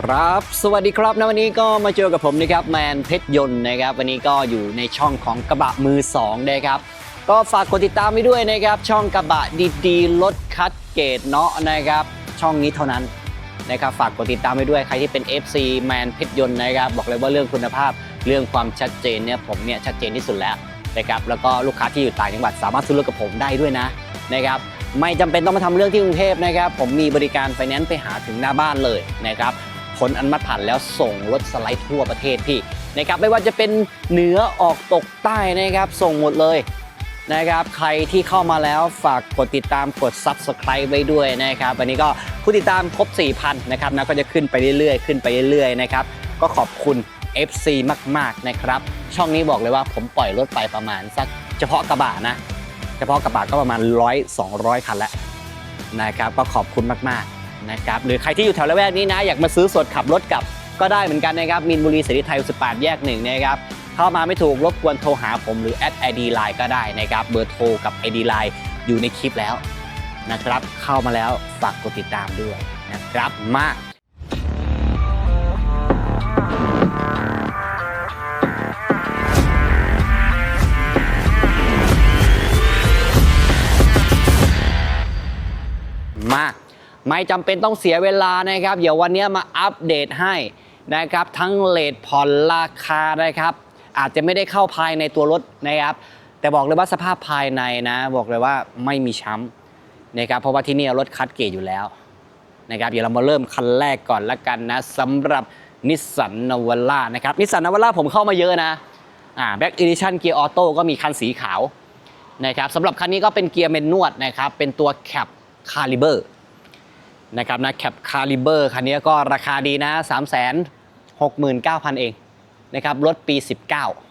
ครับ สวัสดีครับนะวันนี้ก็มาเจอกับผมนะครับแมนเพชรยนต์นะครับวันนี้ก็อยู่ในช่องของกระบะมือสองนะครับก็ฝากกดติดตามไปด้วยนะครับ ช่องกระบะดีๆลดคัดเกรดเนาะนะครับ ช่องนี้เท่านั้นนะครับฝากกดติดตามไปด้วยใครที่เป็น FC แมนเพชรยนต์นะครับ บอกเลยว่าเรื่องคุณภาพเรื่องความชัดเจนเนี่ยผมเนี่ยชัดเจนที่สุดแล้วนะครับแล้วก็ลูกค้าที่อยู่ต่างจังหวัดสามารถซื้อรถกับผมได้ด้วยนะนะครับไม่จำเป็นต้องมาทำเรื่องที่กรุงเทพนะครับ ผมมีบริการไฟแนนซ์ไปหาถึงหน้าบ้านเลยนะครับ ผลอันมัติผ่านแล้วส่งรถสไลด์ทั่วประเทศพี่นะครับไม่ว่าจะเป็นเหนือออกตกใต้นะครับ ส่งหมดเลยนะครับใครที่เข้ามาแล้วฝากกดติดตามกด Subscribe ไว้ด้วยนะครับวันนี้ก็ผู้ติดตามครบ 4,000 นะครับนะก็จะขึ้นไปเรื่อยๆ ขึ้นไปเรื่อยๆนะครับก็ขอบคุณ FC มากๆนะครับ ช่องนี้บอกเลยว่าผมปล่อยรถไปประมาณสักเฉพาะกระบะนะ เฉพาะกระบะก็ประมาณ 100 200 คันแล้วนะครับก็ขอบคุณมากๆ นะครับหรือใครที่อยู่แถวละแวกนี้นะ อยากมาซื้อสดขับรถกลับก็ได้เหมือนกันนะครับมินบุรีเสรีไทย18 แยกหนึ่งนะครับเข้ามาไม่ถูกรบกวนโทรหาผมหรือแอดไอดีไลน์ก็ได้นะครับเบอร์โทรกับไอดีไลน์อยู่ในคลิปแล้วนะครับเข้ามาแล้วฝากกดติดตามด้วยนะครับมามา ไม่จำเป็นต้องเสียเวลานะครับ เดี๋ยววันนี้มาอัปเดตให้นะครับ ทั้งเลทผ่อนราคานะครับ อาจจะไม่ได้เข้าภายในตัวรถนะครับ แต่บอกเลยว่าสภาพภายในนะ บอกเลยว่าไม่มีช้ำนะครับ เพราะว่าที่นี่รถคัดเกรดอยู่แล้วนะครับเดี๋ยวเรามาเริ่มคันแรกก่อนละกันนะสำหรับนิสสันนวล่านะครับนิสสันนวล่าผมเข้ามาเยอะนะอ่าแบ็กอีดิชั่นเกียร์ออโต้ก็มีคันสีขาวนะครับสำหรับคันนี้ก็เป็นเกียร์เมนนวดนะครับ เป็นตัวแคปคาลิเบอร์ นะครับนะแคปคาลิเบอร์คันนี้ก็ราคาดีนะ3 6 9 0 0 0 เองนะครับรถปี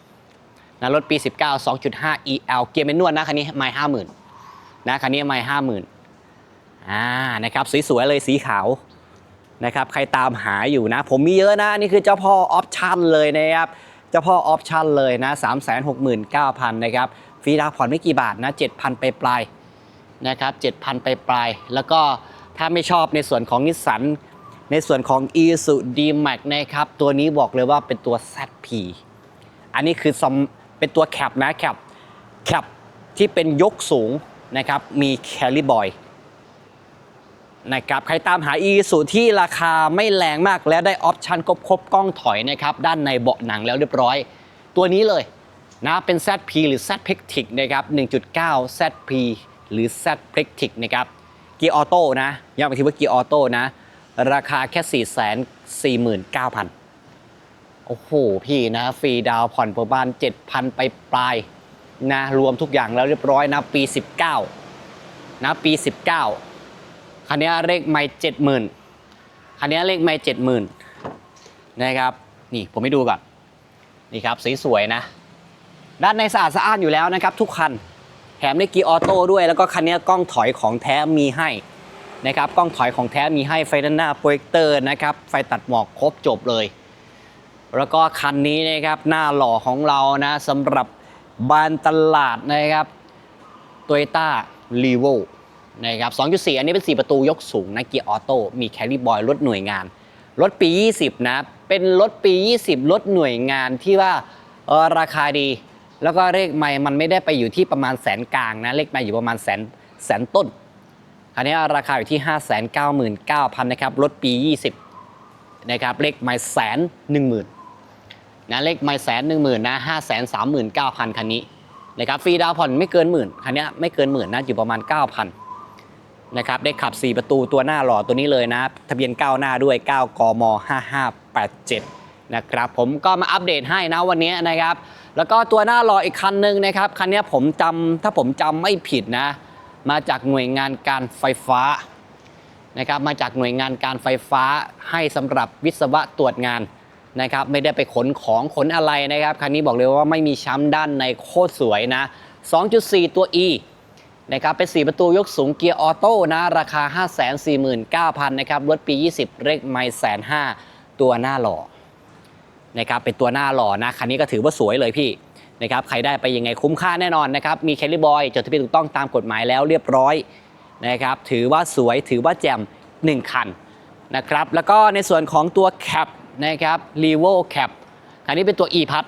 19นะรถปี 19 2.5 EL เกียร์เมนนวลนะคันนี้ไม่ห้าหมื่นนะคันนี้ไม่ห้าหมื่นอ่านะครับสวยๆเลยสีขาวนะครับใครตามหาอยู่นะ ผมมีเยอะนะ นี่คือเจ้าพ่อออปชั่นเลยนะครับเจ้าพ่อออปชั่นเลยนะ 369,000 นะครับฟรีดาวน์ผ่อนไม่กี่บาทนะ 7,000 ไปปลายนะครับ 7,000 ไปปลายแล้วก็ ถ้าไม่ชอบในส่วนของนิสสันในส่วนของ i s u d m a x นะครับ ตัวนี้บอกเลยว่าเป็นตัว ZP อันนี้คือเป็นตัวแคปนะแคปแคปที่เป็นยกสูงนะครับ มีแคลิบอยนะครับ ใครตามหา i s u ที่ราคาไม่แรงมากและได้ออปชันครบครบกล้องถอยนะครับ ด้านในเบาะหนังแล้วเรียบร้อย ตัวนี้เลยนะเป็น ZP หรือ Z p e c t i c นะครับ 1.9 ZP หรือ Z p e c t i c นะครับ เกียร์ออโต้นะย้ำอีกทีว่าเกียร์ออโต้นะ ราคาแค่ 4 4 9 0 0 0 โอ้โห พี่นะฟรีดาวผ่อนประมาณ7,000 ไปปลายนะรวมทุกอย่างแล้วเรียบร้อยนะปี 19 นะปี 19 คันนี้เลขไม่70,000 คันนี้เลขไม่70,000 นะครับ นี่ผมให้ดูก่อน นี่ครับสีสวยๆนะ ด้านในสะอาดสะอ้านอยู่แล้วนะครับ ทุกคัน มได้เกียร์ออโต้ด้วย แล้วก็คันนี้กล้องถอยของแท้มีให้นะครับกล้องถอยของแท้มีให้ไฟด้านหน้าโปรเจคเตอร์นะครับไฟตัดหมอกครบจบเลย แล้วก็คันนี้นะครับหน้าหล่อของเรานะสำหรับบานตลาดนะครับ t o y ต้ารีโวนะครับ 2.4 อันนี้เป็น 4 ประตูยกสูงนะเกียร์ออโต้ มีแคริบอยรถหน่วยงาน รถปี 20 นะ เป็นรถปี 20 รถหน่วยงานที่ว่าออราคาดี แล้วก็เลขไม่มันไม่ได้ไปอยู่ที่ประมาณแสนกลางนะเลขไม่อยู่ประมาณแสนแสนต้น อันนี้ราคาอยู่ที่ 5 9 9 0 0 0นะครับรถปี 20นะครับเลขไม่แสนหนึ่งหมื่นนะเลขไม่แสนหนึ่งหมื่นนะห้าแสนสามหมื่นเก้าพันคันนี้นะครับฟรีดาวผ่อนไม่เกินหมื่นคันนี้ไม่เกินหมื่นนะอยู่ประมาณ 9,000นะครับได้ขับ 4 ประตูตัวหน้าหล่อตัวนี้เลยนะ ทะเบียน 9 หน้าด้วย 9 กม 5587 นะครับ ผมก็มาอัปเดตให้นะวันนี้นะครับ แล้วก็ตัวหน้ารออีกคันหนึ่งนะครับ คันนี้ผมจำถ้าผมจำไม่ผิดนะ มาจากหน่วยงานการไฟฟ้านะครับ มาจากหน่วยงานการไฟฟ้าให้สำหรับวิศวะตรวจงานนะครับ ไม่ได้ไปขนของขนอะไรนะครับ คันนี้บอกเลยว่าไม่มีช้ำด้านในโคตรสวยนะ 2.4 ตัว E นะครับเป็น 4 ประตูยกสูงเกียร์ออโต้นะ ราคา 549,000นะครับรถปี 20เลขไม่แสนห้าตัวหน้าหล่อ นะครับเป็นตัวหน้าหล่อนะคันนี้ก็ถือว่าสวยเลยพี่นะครับใครได้ไปยังไงคุ้มค่าแน่นอนนะครับมีแคลิบอยจดทะเบียนถูกต้องตามกฎหมายแล้วเรียบร้อยนะครับถือว่าสวยถือว่าแจ่ม1 คันนะครับแล้วก็ในส่วนของตัวแคปนะครับ r e v o Cap อันนี้เป็นตัว e p a d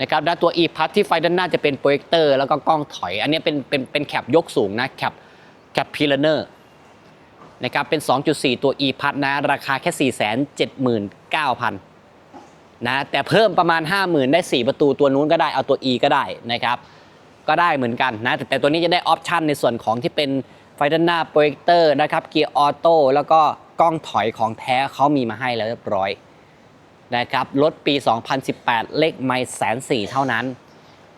นะครับและตัว e p a d ที่ไฟด้านหน้าจะเป็นโปรเจคเตอร์แล้วก็กล้องถอย อันนี้เป็นเป็นเป็นแคปยกสูงนะแคปแคปพิลเนอร์นะครับเป็น 2.4 ตัว e p a d นะราคาแค่ 479,000 นะแต่เพิ่มประมาณ 50,000 ได้ 4 ประตูตัวนู้นก็ได้เอาตัว e ก็ได้นะครับ ก็ได้เหมือนกันนะแต่ตัวนี้จะได้ออปชันในส่วนของที่เป็นไฟด้านหน้าโปรเจคเตอร์นะครับเกียร์ออโต้แล้วก็กล้องถอยของแท้เขามีมาให้แล้วเรียบร้อยนะครับรถปี 2018 เลขไม่แสนสี่เท่านั้น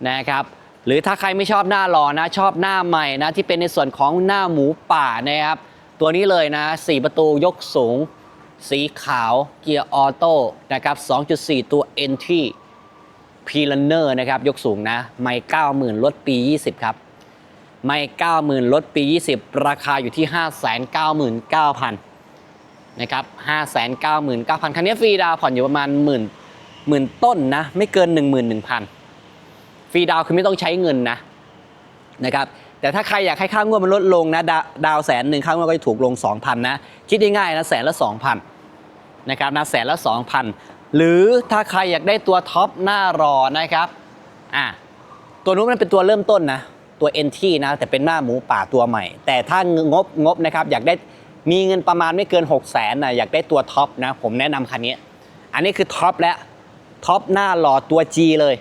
นะครับหรือถ้าใครไม่ชอบหน้ารอนะชอบหน้าใหม่นะที่เป็นในส่วนของหน้าหมูป่านะครับตัวนี้เลยนะ 4 ประตูยกสูง สีขาวเกียร์ออโต้นะครับ 2.4 ตัว Entry พีลันเนะครับ ยกสูงนะ ไม่90,000 ลดปี 20 ครับ ไม่ 90,000 ลดปี 20 ราคาอยู่ที่ 599,000 นะครับ 599,000 คันนี้ฟรีดาวผ่อนอยู่ประมาณหมื่นหมื่นต้นนะ ไม่เกิน 11,000 ฟรีดาวคือไม่ต้องใช้เงินนะนะครับแต่ถ้าใครอยากให้ค่างวดมันลดลงนะดาดาวแสนหนึ่งค่างวดก็จะถูกลง 2,000 นะ คิดง่ายๆนะแสนละ 2,000 นะครับนะแสนละ2,000หรือถ้าใครอยากได้ตัวท็อปหน้ารอนะครับอะตัวนู้นมันเป็นตัวเริ่มต้นนะตัว NT นะแต่เป็นหน้าหมูป่าตัวใหม่ แต่ถ้างบงบนะครับอยากได้มีเงินประมาณไม่เกิน 6 0แสนนะอยากได้ตัวท็อปนะผมแนะนำคันนี้ อันนี้คือท็อปและท็อปหน้าหล่อตัว G เลย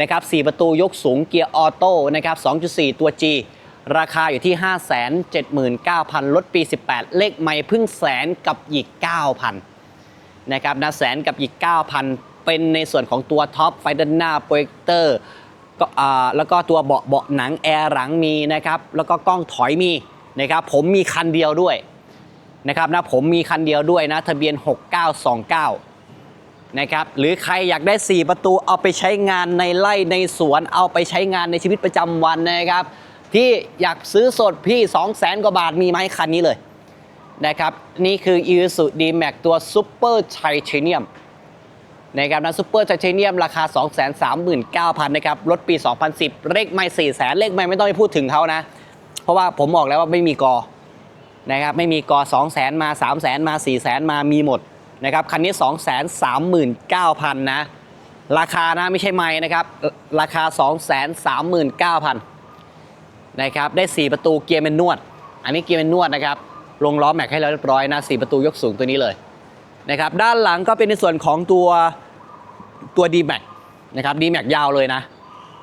นะครับ4ประตูยกสูงเกียร์ออโต้นะครับ 2.4 ตัว G ราคาอยู่ที่ 579,000ลดปี 18 เลขไม่พึ่งแสนกับอีก 9,000 นะครับนะแสนกับอีก 9,000 เป็นในส่วนของตัวท็อปไฟด้านหน้าโปรเจคเตอร์ก็อ่าแล้วก็ตัวเบาะเบาะหนังแอร์หลังมีนะครับแล้วก็กล้องถอยมีนะครับผมมีคันเดียวด้วยนะครับนะผมมีคันเดียวด้วยนะทะเบียน 6929นะครับหรือใครอยากได้ 4 ประตูเอาไปใช้งานในไร่ในสวนเอาไปใช้งานในชีวิตประจำวันนะครับ ที่อยากซื้อสดพี่ 2 0 0 0 0 0กว่าบาทมีไหมคันนี้เลย นะครับ นี่คือ Isuzu D-Max ตัว Super Titanium นะครับนะ Super Titanium ราคา 239,000นะครับรถปี 2010 เลขไม่400,000เลขไม่ไม่ต้องไปพูดถึงเขานะ เพราะว่าผมบอกแล้วว่าไม่มีกอนะครับไม่มีกอ200,000มา300,000มา400,000มามีหมดนะครับคันนี้ 239,000นะราคานะไม่ใช่ไม่นะครับราคา 239,000นะครับได้ 4 ประตูเกียร์เป็นนวด อันนี้เกียร์เป็นนวดนะครับ ลงล้อแม็กให้แล้วเรียบร้อยนะ4ประตูยกสูงตัวนี้เลยนะครับด้านหลังก็เป็นในส่วนของตัวตัว d m a x นะครับ d m a x ยาวเลยนะ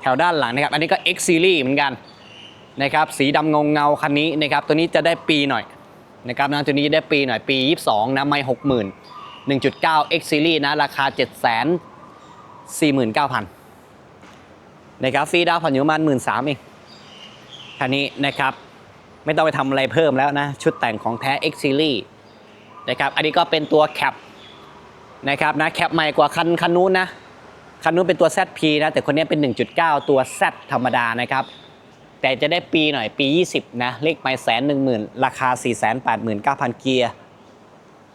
แถวด้านหลังนะครับ อันนี้ก็ X Series เหมือนกันนะครับสีดำเงาเงาคันนี้นะครับตัวนี้จะได้ปีหน่อยนะครับนะตัวนี้ได้ปีหน่อยปี 22 นะไม่60,000 1.9 X Series นะราคา 749,000นะครับฟรีดาวผ่อนอยู่ประมาณ13,000เองคันนี้นะครับ ไม่ต้องไปทำอะไรเพิ่มแล้วนะ ชุดแต่งของแท้ X Series นะครับ อันนี้ก็เป็นตัวแคปนะครับนะแคปใหม่กว่าคันคันนู้นนะ คันนู้นเป็นตัว ZP นะ แต่คนนี้เป็น 1.9 ตัว Z ธรรมดานะครับ แต่จะได้ปีหน่อยปี 20 นะ เลขไม่แสนหนึ่งหมื่นราคา 489,000 เกียร์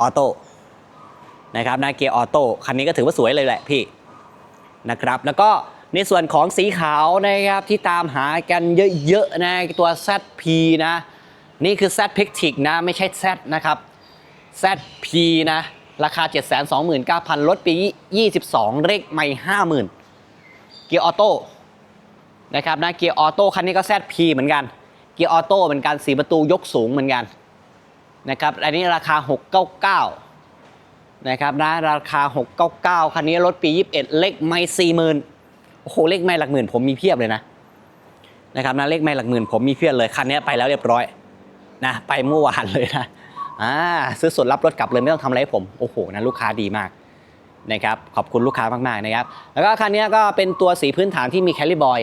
ออโต้นะครับนะเกียร์ออโต้คันนี้ก็ถือว่าสวยเลยแหละพี่นะครับแล้วก็ ในส่วนของสีขาวนะครับที่ตามหากันเยอะๆนะตัว ZP นะ นี่คือ Z p i c t i c นะ ไม่ใช่ Z นะครับ ZP นะ ราคา 729,000 ลดปี 22 เลขไม่ 50,000 เกียร์ออโต้นะครับนะเกียร์ออโต้คันนี้ก็ ZP เหมือนกัน เกียร์ออโต้เหมือนกันสีประตูยกสูงเหมือนกันนะครับอันนี้ราคา 699นะครับนะราคา 699 คันนี้รถปี 21 เลขไม่ 40,000 โอ้โหเลขไม่หลักหมื่นผมมีเพียบเลยนะนะครับนะเลขไม่หลักหมื่นผมมีเพียบเลยคันนี้ไปแล้วเรียบร้อยนะไปเมื่อวานเลยนะอ่าซื้อสดรับรถกลับเลยไม่ต้องทำอะไรผมโอ้โหนะลูกค้าดีมากนะครับขอบคุณลูกค้ามากๆนะครับแล้วก็คันนี้ก็เป็นตัวสีพื้นฐานที่มีแคลิบอย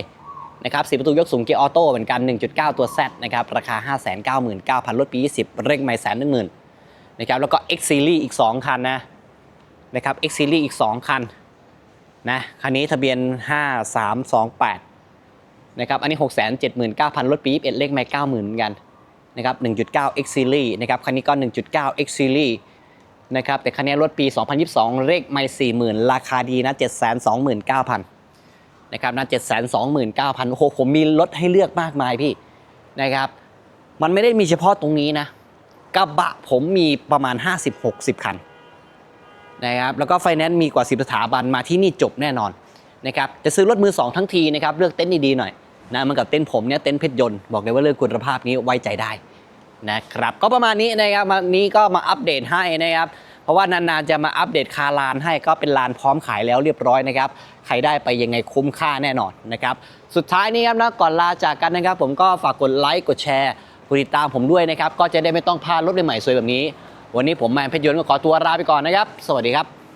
นะครับสีประตูยกสูงเกียร์ออโต้เหมือนกัน 1.9 ตัว Z นะครับราคา 599,000 รถปี 20 เร่งไม่แสนหนึ่งหมื่นนะครับแล้วก็ X Series อีก 2 คันนะนะครับ X Series อีก 2 คัน นะคันนี้ทะเบียน 5328นะครับ อันนี้ 679,000 รถปี 21 เลขไม่90,000เหมือนกันนะครับ 1.9 X Series นะครับ คันนี้ก็ 1.9 X Series นะครับ แต่คันนี้รถปี 2022 เลขไม่40,000 ราคาดีนะ 729,000นะครับนะ729,000 โอ้โห ผมมีรถให้เลือกมากมายพี่นะครับ มันไม่ได้มีเฉพาะตรงนี้นะ กระบะผมมีประมาณ 50-60 คัน นะครับแล้วก็ไฟแนนซ์มีกว่า 10 สถาบันมาที่นี่จบแน่นอนนะครับจะซื้อรถมือ2ทั้งทีนะครับเลือกเต็นท์ดีๆหน่อยนะมันกับเต็นท์ผมเนี่ยเต็นท์เพชรยนต์บอกเลยว่าเรื่องคุณภาพนี้ไว้ใจได้นะครับก็ประมาณนี้นะครับวันนี้ก็มาอัปเดตให้นะครับเพราะว่านานๆจะมาอัปเดตคาลานให้ก็เป็นลานพร้อมขายแล้วเรียบร้อยนะครับใครได้ไปยังไงคุ้มค่าแน่นอนนะครับสุดท้ายนี้ครับนะก่อนลาจากกันนะครับ ผมก็ฝากกดไลค์กดแชร์กดติดตามผมด้วยนะครับก็จะได้ไม่ต้องพลาดรถใหม่ๆสวยแบบนี้ วันนี้ผมแมนเพชรยนต์ก็ขอตัวลาไปก่อนนะครับ สวัสดีครับ